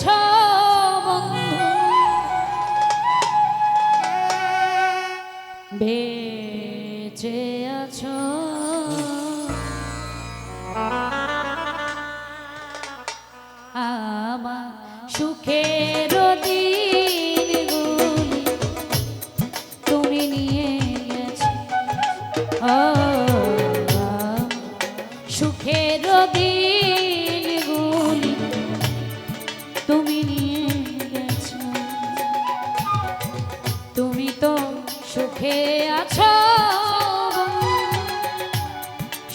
আছো বন্ধু। বেঁচে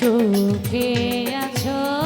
সুখে আছো?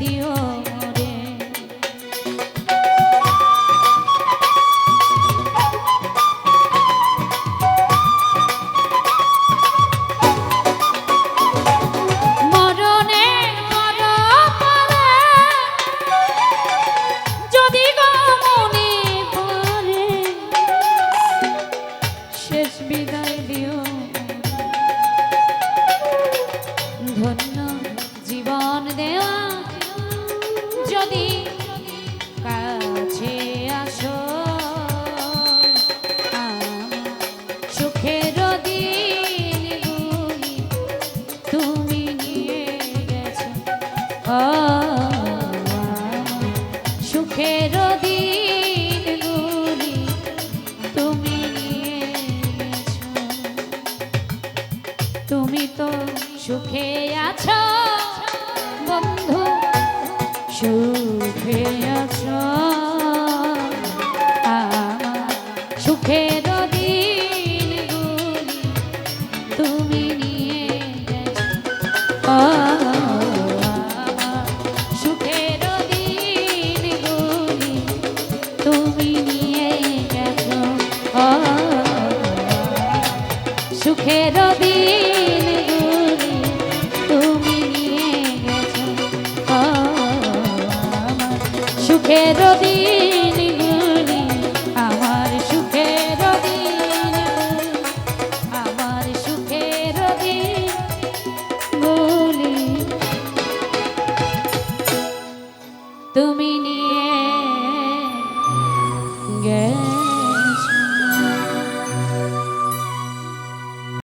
দিও তো সুখে আছো? বন্ধু সুখে আছো?